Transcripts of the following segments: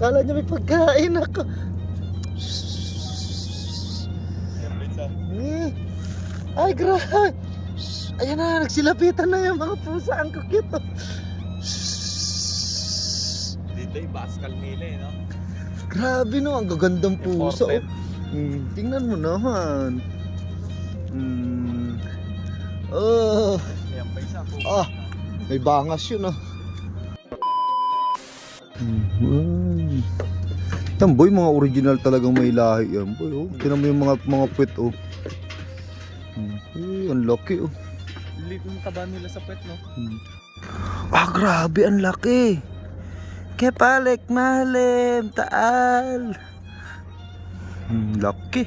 Kala niya may pagkain ako. Eh. Ay, grabe. Ayan na, nagsilapitan na yung mga pusa. Ang oh. Dito yung Bascal Mile, no? Grabe no, ang gagandang pusa. Imported. Oh. Mm, tingnan mo naman. Mm. Oh, Ayan pa isa po. Ah. may bangas yun ah. Mm. Yan boy, mga original talagang may lahi yan boy. Oh. Tinan mo yung mga mga puwet oh. Mm. Eh, ang laki oh. Lit yung taba nila sa pet, no? Hmm. Ah, grabe, ang laki. Kepalek, malim, taal. Hmm, laki.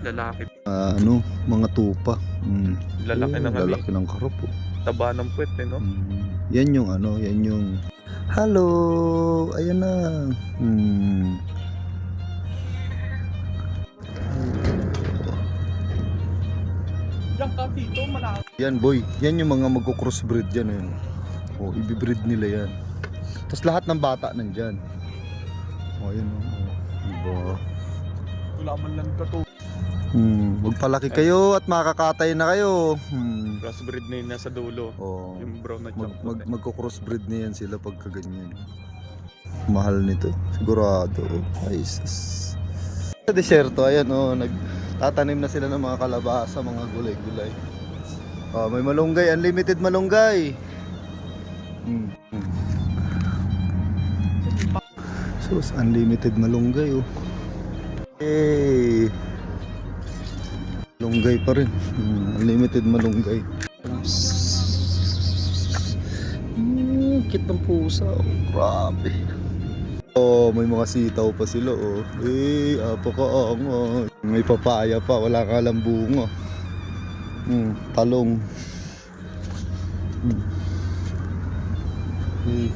Lalaki. Ah, ano, mga tupa. Hmm. Lalaki Oh, ng Lalaki ng karop. Oh. taba ng puwet, eh, no? Hmm. Yan yung ano, yan yung... Hello! Ayan na. Hmm. Yan boy, yan yung mga magko-crossbreed dyan. Yan. Oh, ibibreed nila yan. Tapos lahat ng bata nandyan. Oh, yan oh. oh. Diba? Wala man lang kato. Hmm, magpalaki kayo at makakatay na kayo. Hmm. Crossbreed na yun nasa dulo. Oh, Yung brown na mag, mag, magko-crossbreed na yan sila pagka ganyan. Mahal nito. Sigurado. Ay, sus. Sa desierto, ayan oh, nagtatanim na sila ng mga kalabasa, mga gulay-gulay. Oh, may malunggay, unlimited malunggay. Hmm. Sus, unlimited malunggay oh. Hey. Malunggay pa rin. Hmm, unlimited malunggay. Hmm, cute ng pusa. Oh, grabe. Oh, may mga sitaw pa sila oh. Eh, apakaangat. May papaya pa, wala ka lang bunga. Hmm, talong. Hmm. Eh,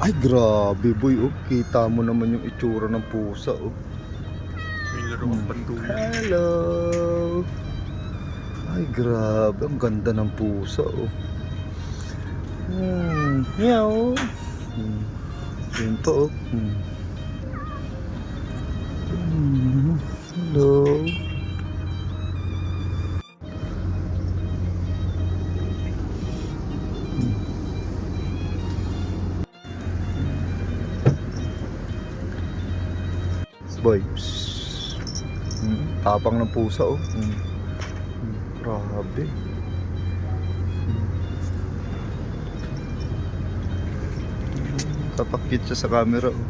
Ay, grabe boy. Oh, kita mo naman yung itsura ng pusa oh. Ang pandulo. Hello. Ay, grabe. Ang ganda ng pusa, oh. Hmm. Meow. Hmm. Yun pa, oh. Hmm. Hmm. Hello. Boy. Psst. Hmm, tapang ng pusa oh. Hmm. Grabe. Kapakit siya sa camera oh.